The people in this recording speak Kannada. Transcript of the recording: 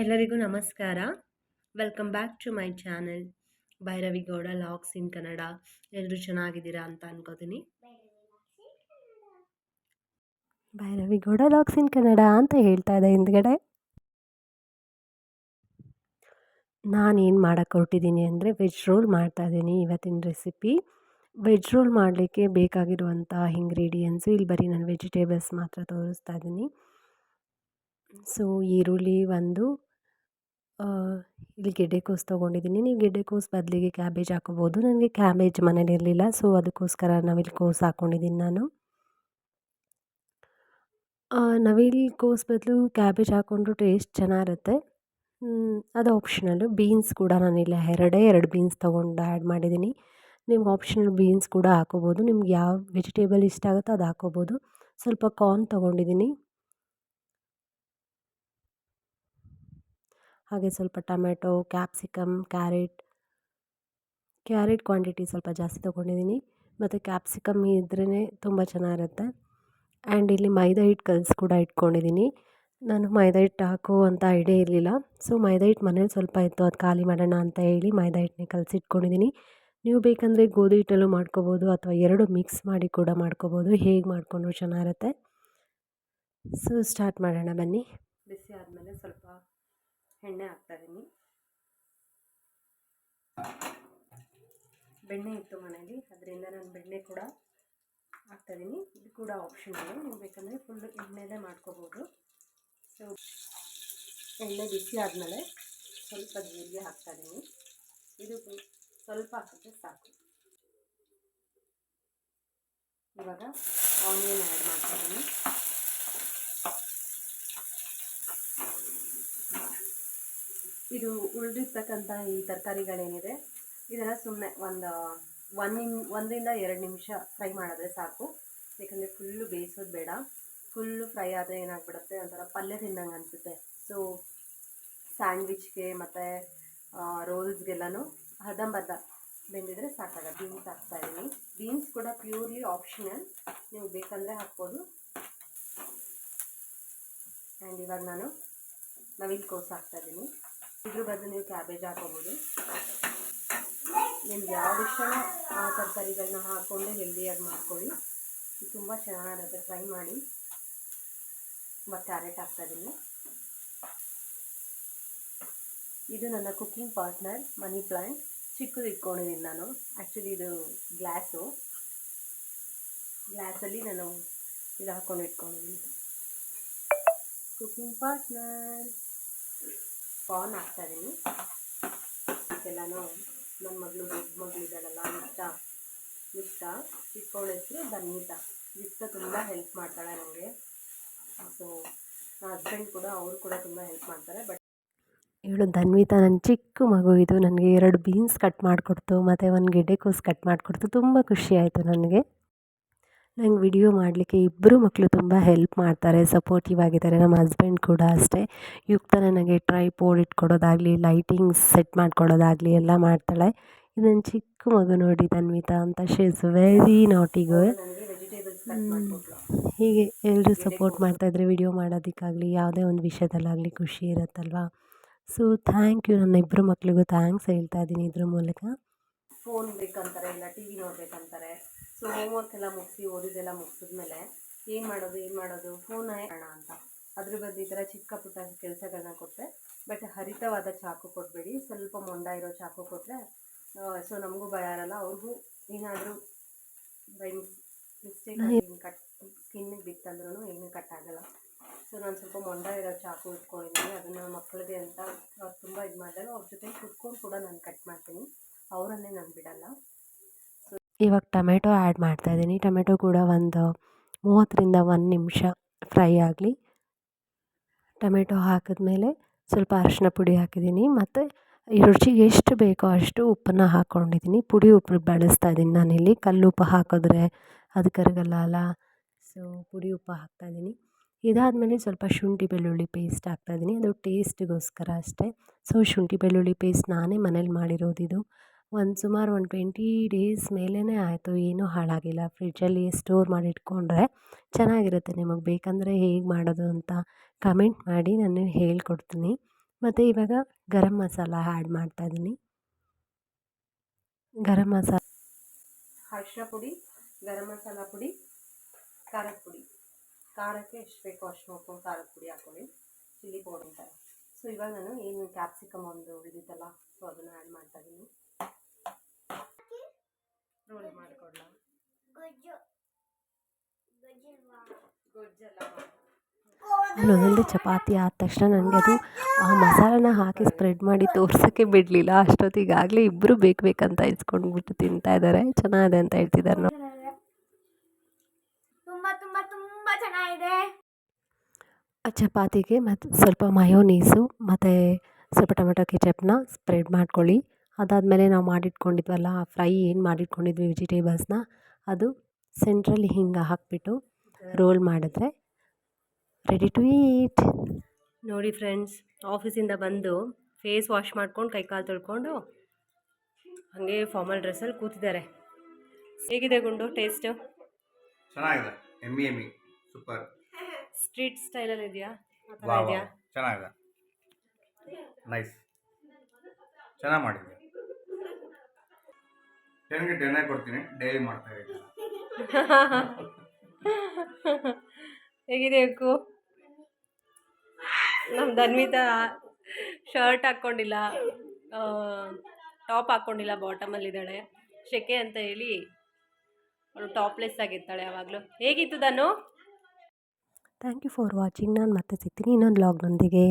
ಎಲ್ಲರಿಗೂ ನಮಸ್ಕಾರ. Welcome back to my channel Bhairavi Gowda logs in Kannada ಎಲ್ಲರೂ ಚೆನ್ನಾಗಿದ್ದೀರಾ ಅಂತ ಅನ್ಕೋತೀನಿ. ಭೈರವಿಗೌಡ ಲಾಗ್ಸ್ ಇನ್ ಕನ್ನಡ ಅಂತ ಹೇಳ್ತಾ ಇದೆ ಹಿಂದ್ಗಡೆ. ನಾನೇನು ಮಾಡೋಕ್ಕೆ ಹೊರಟಿದ್ದೀನಿ ಅಂದರೆ ವೆಜ್ ರೋಲ್ ಮಾಡ್ತಾ ಇದ್ದೀನಿ ಇವತ್ತಿನ ರೆಸಿಪಿ ವೆಜ್ ರೋಲ್ ಮಾಡಲಿಕ್ಕೆ ಬೇಕಾಗಿರುವಂಥ ಇಂಗ್ರೀಡಿಯೆಂಟ್ಸು ಇಲ್ಲಿ ಬರೀ ನಾನು ವೆಜಿಟೇಬಲ್ಸ್ ಮಾತ್ರ ತೋರಿಸ್ತಾ ಇದ್ದೀನಿ. ಸೊ, ಈರುಳ್ಳಿ ಒಂದು ಇಲ್ಲಿ ಗೆಡ್ಡೆಕೋಸು ತೊಗೊಂಡಿದ್ದೀನಿ. ನೀವು ಗೆಡ್ಡೆಕೋಸು ಬದಲಿಗೆ ಕ್ಯಾಬೇಜ್ ಹಾಕೋಬೋದು. ನನಗೆ ಕ್ಯಾಬೇಜ್ ಮನೇಲಿ ಇರಲಿಲ್ಲ. ಸೊ, ಅದಕ್ಕೋಸ್ಕರ ನಾವಿಲ್ಲಿ ಕೋಸು ಹಾಕ್ಕೊಂಡಿದ್ದೀನಿ ನಾನು. ನವಿಲು ಕೋಸು ಬದಲು ಕ್ಯಾಬೇಜ್ ಹಾಕ್ಕೊಂಡ್ರು ಟೇಸ್ಟ್ ಚೆನ್ನಾಗಿರುತ್ತೆ. ಅದು ಆಪ್ಷನಲ್ಲು. ಬೀನ್ಸ್ ಕೂಡ ನಾನಿಲ್ಲ ಎರಡೇ ಎರಡು ಬೀನ್ಸ್ ತೊಗೊಂಡು ಆ್ಯಡ್ ಮಾಡಿದ್ದೀನಿ. ನಿಮ್ಗೆ ಆಪ್ಷನಲ್ ಬೀನ್ಸ್ ಕೂಡ ಹಾಕೋಬೋದು. ನಿಮ್ಗೆ ಯಾವ ವೆಜಿಟೇಬಲ್ ಇಷ್ಟ ಆಗುತ್ತೋ ಅದು ಹಾಕೋಬೋದು. ಸ್ವಲ್ಪ ಕಾರ್ನ್ ತೊಗೊಂಡಿದ್ದೀನಿ. ಹಾಗೆ ಸ್ವಲ್ಪ tomato capsicum carrot carrot quantity ಸ್ವಲ್ಪ ಜಾಸ್ತಿ ತೊಗೊಂಡಿದ್ದೀನಿ. ಮತ್ತು ಕ್ಯಾಪ್ಸಿಕಮ್ ಇದ್ರೇ ತುಂಬ ಚೆನ್ನಾಗಿರುತ್ತೆ. ಆ್ಯಂಡ್ ಇಲ್ಲಿ ಮೈದಾ ಹಿಟ್ಟು ಕಲಸಿ ಕೂಡ ಇಟ್ಕೊಂಡಿದ್ದೀನಿ. ನಾನು ಮೈದಾ ಹಿಟ್ಟು ಹಾಕೋ ಅಂತ ಐಡಿಯಾ ಇರಲಿಲ್ಲ. ಸೊ ಮೈದಾ ಹಿಟ್ಟು ಮನೇಲಿ ಸ್ವಲ್ಪ ಇತ್ತು. ಅದು ಖಾಲಿ ಮಾಡೋಣ ಅಂತ ಹೇಳಿ ಮೈದಾ ಹಿಟ್ಟನ್ನೇ ಕಲಸಿ ಇಟ್ಕೊಂಡಿದ್ದೀನಿ. ನೀವು ಬೇಕಂದರೆ ಗೋಧಿ ಹಿಟ್ಟಲ್ಲೂ ಮಾಡ್ಕೋಬೋದು ಅಥವಾ ಎರಡು ಮಿಕ್ಸ್ ಮಾಡಿ ಕೂಡ ಮಾಡ್ಕೋಬೋದು. ಹೇಗೆ ಮಾಡಿಕೊಂಡ್ರು ಚೆನ್ನಾಗಿರುತ್ತೆ. ಸೊ ಸ್ಟಾರ್ಟ್ ಮಾಡೋಣ ಬನ್ನಿ. ಬಿಸಿ ಆದಮೇಲೆ ಸ್ವಲ್ಪ ಎಣ್ಣೆ ಹಾಕ್ತಾಯಿದ್ದೀನಿ ಬೆಣ್ಣೆ ಇತ್ತು ಮನೇಲಿ, ಅದರಿಂದ ನಾನು ಬೆಣ್ಣೆ ಕೂಡ ಹಾಕ್ತಾಯಿದ್ದೀನಿ ಇದು ಕೂಡ ಆಪ್ಷನ್ ಇದೆ. ನೀವು ಬೇಕಂದರೆ ಫುಲ್ಲು ಎಣ್ಣೆಲೇ ಮಾಡ್ಕೋಬೋದು. ಸೊ ಎಣ್ಣೆ ಬಿಸಿ ಆದಮೇಲೆ ಸ್ವಲ್ಪ ಜೀರಿಗೆ ಹಾಕ್ತಾಯಿದ್ದೀನಿ ಇದು ಸ್ವಲ್ಪ ಹಾಕಿದ್ರೆ ಸಾಕು. ಇವಾಗ ಆನಿಯನ್ ಆ್ಯಡ್ ಮಾಡ್ತಾಯಿದ್ದೀನಿ ಇದು ಉಳಿದಿರ್ತಕ್ಕಂಥ ಈ ತರಕಾರಿಗಳೇನಿದೆ ಇದೆಲ್ಲ ಸುಮ್ಮನೆ ಒಂದು ಒಂದು ನಿಮ್, ಒಂದರಿಂದ ಎರಡು ನಿಮಿಷ ಫ್ರೈ ಮಾಡಿದ್ರೆ ಸಾಕು. ಯಾಕಂದರೆ ಫುಲ್ಲು ಬೇಯಿಸೋದು ಬೇಡ. ಫುಲ್ಲು ಫ್ರೈ ಆದರೆ ಏನಾಗ್ಬಿಡುತ್ತೆ, ಒಂಥರ ಪಲ್ಯ ತಿನ್ನಂಗೆ ಅನಿಸುತ್ತೆ. ಸೊ ಸ್ಯಾಂಡ್ವಿಚ್ಗೆ ಮತ್ತು ರೋಲ್ಸ್ಗೆಲ್ಲನೂ ಹದಂಬದ ಬೆಂದಿದ್ರೆ ಸಾಕಾಗ ಬೀನ್ಸ್ ಹಾಕ್ತಾಯಿದ್ದೀನಿ ಬೀನ್ಸ್ ಕೂಡ ಪ್ಯೂರ್ಲಿ ಆಪ್ಷನಲ್ ನೀವು ಬೇಕಂದರೆ ಹಾಕ್ಬೋದು. ಆ್ಯಂಡ್ ಇವಾಗ ನಾನು ನವಿಲು ಕೋಸು ಹಾಕ್ತಾಯಿದ್ದೀನಿ ಇದ್ರ ಬದಲು ನೀವು ಕ್ಯಾಬೇಜ್ ಹಾಕೋಬೋದು. ನಿಮ್ಗೆ ಯಾವ ಇಷ್ಟನೋ ಆ ತರಕಾರಿಗಳನ್ನ ಹಾಕ್ಕೊಂಡು ಹೆಲ್ದಿಯಾಗಿ ಮಾಡ್ಕೊಳ್ಳಿ. ತುಂಬ ಚೆನ್ನಾಗಿರುತ್ತೆ ಟ್ರೈ ಮಾಡಿ. ತುಂಬ ಕ್ಯಾರೆಟ್ ಹಾಕ್ತಾಯಿದ್ದೀನಿ ಇದು ನನ್ನ ಕುಕ್ಕಿಂಗ್ ಪಾರ್ಟ್ನರ್ ಮನಿ ಪ್ಲ್ಯಾಂಟ್ ಚಿಕ್ಕದು ಇಟ್ಕೊಂಡಿದ್ದೀನಿ ನಾನು. ಆ್ಯಕ್ಚುಲಿ ಇದು ಗ್ಲಾಸು ಗ್ಲಾಸಲ್ಲಿ ನಾನು ಇದು ಹಾಕ್ಕೊಂಡು ಇಟ್ಕೊಂಡಿದ್ದೀನಿ. ಕುಕ್ಕಿಂಗ್ ಪಾರ್ಟ್ನರ್ ಕಾರ್ನ್ ಹಾಕ್ತಾಯಿದ್ದೀನಿ ಇದೆಲ್ಲನೂ ನನ್ನ ಮಗಳು, ದೊಡ್ಡ ಮಗಳು ಇದ್ದಾಳಲ್ಲ ಇಷ್ಟ ಇಷ್ಟ ಚಿಕ್ಕವಳ ಹೆಸರು ಧನ್ವಿತಾ ಇಷ್ಟ ತುಂಬ ಹೆಲ್ಪ್ ಮಾಡ್ತಾಳೆ ನನಗೆ ಸೊ ಹಸ್ಬೆಂಡ್ ಕೂಡ, ಅವರು ಕೂಡ ತುಂಬ ಹೆಲ್ಪ್ ಮಾಡ್ತಾರೆ ಬಟ್ ಇವಳು ಧನ್ವಿತಾ ನನ್ನ ಚಿಕ್ಕ ಮಗು ಇದು. ನನಗೆ ಎರಡು ಬೀನ್ಸ್ ಕಟ್ ಮಾಡಿಕೊಡ್ತು, ಮತ್ತು ಒಂದು ಗೆಡ್ಡೆಕೋಸು ಕಟ್ ಮಾಡಿಕೊಡ್ತು. ತುಂಬ ಖುಷಿ ಆಯಿತು ನನಗೆ. ನಂಗೆ ವಿಡಿಯೋ ಮಾಡಲಿಕ್ಕೆ ಇಬ್ಬರು ಮಕ್ಕಳು ತುಂಬ ಹೆಲ್ಪ್ ಮಾಡ್ತಾರೆ ಸಪೋರ್ಟಿವ್ ಆಗಿದ್ದಾರೆ. ನಮ್ಮ ಹಸ್ಬೆಂಡ್ ಕೂಡ ಅಷ್ಟೇ. ಯುಕ್ತ ನನಗೆ ಟ್ರೈಪೋಡ್ ಇಟ್ಕೊಡೋದಾಗಲಿ ಲೈಟಿಂಗ್ಸ್ ಸೆಟ್ ಮಾಡ್ಕೊಡೋದಾಗಲಿ ಎಲ್ಲ ಮಾಡ್ತಾಳೆ. ಇದು ನನ್ನ ಚಿಕ್ಕ ಮಗು ನೋಡಿ ತನ್ವಿತಾ ಅಂತ she is very naughty girl ಹೀಗೆ ಎಲ್ಲರೂ ಸಪೋರ್ಟ್ ಮಾಡ್ತಾಯಿದ್ರೆ ವಿಡಿಯೋ ಮಾಡೋದಕ್ಕಾಗಲಿ, ಯಾವುದೇ ಒಂದು ವಿಷಯದಲ್ಲಾಗಲಿ ಖುಷಿ ಇರುತ್ತಲ್ವಾ? ಸೊ ಥ್ಯಾಂಕ್ ಯು ನನ್ನ ಇಬ್ಬರು ಮಕ್ಕಳಿಗೂ ಥ್ಯಾಂಕ್ಸ್ ಹೇಳ್ತಾ ಇದ್ದೀನಿ ಇದ್ರ ಮೂಲಕ. ಫೋನ್ ಬೇಕಂತಾರೆ, ಇಲ್ಲ ಟಿ ವಿ ನೋಡ್ಬೇಕಂತಾರೆ. ಸೊ ಹೋಮ್ವರ್ಕ್ ಎಲ್ಲ ಮುಗಿಸಿ ಓದಿದೆಲ್ಲ ಮುಗಿಸಿದ್ಮೇಲೆ ಏನು ಮಾಡೋದು ಏನು ಮಾಡೋದು? ಫೋನ್ ಮಾಡೋಣ ಅಂತ. ಅದ್ರ ಬಗ್ಗೆ ಈ ಥರ ಚಿಕ್ಕ ಪುಟ್ಟ ಕೆಲಸಗಳನ್ನ ಕೊಟ್ಟರೆ ಬಟ್ ಹರಿತವಾದ ಚಾಕು ಕೊಡಬೇಡಿ ಸ್ವಲ್ಪ ಮೊಂಡ ಇರೋ ಚಾಕು ಕೊಟ್ಟರೆ ಸೊ ನಮಗೂ ಭಯ ಇರಲ್ಲ. ಅವ್ರಿಗೂ ಏನಾದರೂ ಬೈ ಮಿಸ್ಟೇಕ್ ಕಟ್ ಸ್ಕಿನ್ನಿಗೆ ಬಿತ್ತಂದ್ರೂ ಏನು ಕಟ್ ಆಗಲ್ಲ. ಸೊ ನಾನು ಸ್ವಲ್ಪ ಮೊಂಡ ಇರೋ ಚಾಕು ಇಟ್ಕೊಂಡಿದ್ದೀನಿ ಅದನ್ನು ಮಕ್ಕಳಿಗೆ ಅಂತ ಅವ್ರು ತುಂಬ ಇದು ಮಾಡಿದಾಗ ಅವ್ರ ಜೊತೆ ಕುತ್ಕೊಂಡು ಕೂಡ ನಾನು ಕಟ್ ಮಾಡ್ತೀನಿ. ಅವರನ್ನೇ ನಾನು ಬಿಡಲ್ಲ. ಇವಾಗ ಟೊಮೆಟೊ ಆ್ಯಡ್ ಮಾಡ್ತಾಯಿದ್ದೀನಿ ಟೊಮೆಟೊ ಕೂಡ ಒಂದು ಮೂವತ್ತರಿಂದ ಒಂದು ನಿಮಿಷ ಫ್ರೈ ಆಗಲಿ. ಟೊಮೆಟೊ ಹಾಕಿದ್ಮೇಲೆ ಸ್ವಲ್ಪ ಅರಿಶಿನ ಪುಡಿ ಹಾಕಿದ್ದೀನಿ ಮತ್ತು ರುಚಿಗೆ ಎಷ್ಟು ಬೇಕೋ ಅಷ್ಟು ಉಪ್ಪನ್ನು ಹಾಕ್ಕೊಂಡಿದ್ದೀನಿ ಪುಡಿ ಉಪ್ಪು ಬಳಸ್ತಾ ಇದ್ದೀನಿ ನಾನಿಲ್ಲಿ. ಕಲ್ಲು ಉಪ್ಪು ಹಾಕಿದ್ರೆ ಅದು ಕರಗಲ್ಲ ಅಲ್ಲ? ಸೊ ಪುಡಿ ಉಪ್ಪು ಹಾಕ್ತಾಯಿದ್ದೀನಿ ಇದಾದಮೇಲೆ ಸ್ವಲ್ಪ ಶುಂಠಿ ಬೆಳ್ಳುಳ್ಳಿ ಪೇಸ್ಟ್ ಹಾಕ್ತಾಯಿದ್ದೀನಿ ಅದು ಟೇಸ್ಟಿಗೋಸ್ಕರ ಅಷ್ಟೇ. ಸೊ ಶುಂಠಿ ಬೆಳ್ಳುಳ್ಳಿ ಪೇಸ್ಟ್ ನಾನೇ ಮನೇಲಿ ಮಾಡಿರೋದಿದು ಒಂದು ಸುಮಾರು ಒಂದು ಟ್ವೆಂಟಿ ಡೇಸ್ ಮೇಲೇ ಆಯಿತು, ಏನೂ ಹಾಳಾಗಿಲ್ಲ. ಫ್ರಿಡ್ಜಲ್ಲಿ ಸ್ಟೋರ್ ಮಾಡಿ ಇಟ್ಕೊಂಡ್ರೆ ಚೆನ್ನಾಗಿರುತ್ತೆ ನಿಮಗೆ ಬೇಕಂದರೆ ಹೇಗೆ ಮಾಡೋದು ಅಂತ ಕಮೆಂಟ್ ಮಾಡಿ ನಾನು ಹೇಳ್ಕೊಡ್ತೀನಿ. ಮತ್ತು ಇವಾಗ ಗರಂ ಮಸಾಲ ಆ್ಯಡ್ ಮಾಡ್ತಾಯಿದ್ದೀನಿ ಗರಂ ಮಸಾಲ ಅರಿಶಿನ ಪುಡಿ, ಗರಂ ಮಸಾಲ ಪುಡಿ, ಖಾರದ ಪುಡಿ. ಖಾರಕ್ಕೆ ಎಷ್ಟು ಬೇಕೋ ಅಷ್ಟು ನೋಡ್ಕೊಂಡು ಖಾರದ ಪುಡಿ ಹಾಕೊಳ್ಳಿ ಚಿಲ್ಲಿ ಪೌಡರ್ ಅಂತಾರೆ. ಸೊ ಇವಾಗ ನಾನು ಏನು ಕ್ಯಾಪ್ಸಿಕಮ್ ಒಂದು ಇದಿತ್ತಲ್ಲ ಸೊ ಅದನ್ನು ಆ್ಯಡ್ ಮಾಡ್ತಾ ಇದ್ದೀನಿ. ರೋಲ್ ಮಾಡಿಕೊಡ್ಲಾ? ಒಂದೊಂದು ಚಪಾತಿ ಆದ ತಕ್ಷಣ ನನಗೆ ಅದು ಆ ಮಸಾಲನ ಹಾಕಿ ಸ್ಪ್ರೆಡ್ ಮಾಡಿ ತೋರ್ಸೋಕ್ಕೆ ಬಿಡಲಿಲ್ಲ. ಅಷ್ಟೊತ್ತಿಗಾಗಲೇ ಇಬ್ಬರು ಬೇಕು ಬೇಕಂತ ಇಸ್ಕೊಂಡ್ಬಿಟ್ಟು ತಿಂತಾ ಇದ್ದಾರೆ ಚೆನ್ನಾಗಿದೆ ಅಂತ ಹೇಳ್ತಿದ್ದಾರೆ ನಾವು ತುಂಬಾ ತುಂಬಾ ತುಂಬಾ ಚೆನ್ನಾಗಿದೆ. ಆ ಚಪಾತಿಗೆ ಮತ್ತು ಸ್ವಲ್ಪ ಮಯೋನೀಸು ಮತ್ತು ಸ್ವಲ್ಪ ಟೊಮೆಟೊ ಕೆಚಪ್ನ ಸ್ಪ್ರೆಡ್ ಮಾಡ್ಕೊಳ್ಳಿ. ಅದಾದಮೇಲೆ ನಾವು ಮಾಡಿಟ್ಕೊಂಡಿದ್ವಲ್ಲ ಫ್ರೈ ಏನು ಮಾಡಿಟ್ಕೊಂಡಿದ್ವಿ ವೆಜಿಟೇಬಲ್ಸ್ನ ಅದು ಸೆಂಟ್ರಲ್ಲಿ ಹಿಂಗೆ ಹಾಕಿಬಿಟ್ಟು ರೋಲ್ ಮಾಡಿದ್ರೆ ರೆಡಿ ಟು ಈಟ್. ನೋಡಿ ಫ್ರೆಂಡ್ಸ್ ಆಫೀಸಿಂದ ಬಂದು ಫೇಸ್ ವಾಶ್ ಮಾಡ್ಕೊಂಡು ಕೈ ಕಾಲು ತೊಳ್ಕೊಂಡು ಹಾಗೆ ಫಾರ್ಮಲ್ ಡ್ರೆಸ್ಸಲ್ಲಿ ಕೂತಿದ್ದಾರೆ. ಹೇಗಿದೆ ಗುಂಡು ಟೇಸ್ಟು? ಚೆನ್ನಾಗಿದೆ ಎಮ್ಮಿ ಎಮ್ಮಿ ಸೂಪರ್. ಸ್ಟ್ರೀಟ್ ಸ್ಟೈಲಲ್ಲಿ ಇದೆಯಾ? ಆ ಥರ ವಾ ಇದೆಯಾ? ಚೆನ್ನಾಗಿದೆ. ನೈಸ್. ಚೆನ್ನಾಗಿ ಮಾಡಿದ್ವಿ ಟೆನ್ಗೆ ಟೆನ್ನೇ ಕೊಡ್ತೀನಿ ಡೈಲಿ ಮಾಡ್ತಾ ಇದ್ದೀನಿ. ಹೇಗಿದೆ ಅಕ್ಕು? ನಮ್ಮ ಧನ್ವಿತ ಶರ್ಟ್ ಹಾಕ್ಕೊಂಡಿಲ್ಲ ಟಾಪ್ ಹಾಕ್ಕೊಂಡಿಲ್ಲ ಬಾಟಮಲ್ಲಿದ್ದಾಳೆ ಶೆಕೆ ಅಂತ ಹೇಳಿ ಅವಳು ಟಾಪ್ಲೆಸ್ ಆಗಿರ್ತಾಳೆ ಯಾವಾಗಲೂ. ಹೇಗಿತ್ತು ನಾನು ಥ್ಯಾಂಕ್ ಯು ಫಾರ್ ವಾಚಿಂಗ್ ನಾನು ಮತ್ತೆ ಸಿಗ್ತೀನಿ ಇನ್ನೊಂದು ಲಾಗ್ನೊಂದಿಗೆ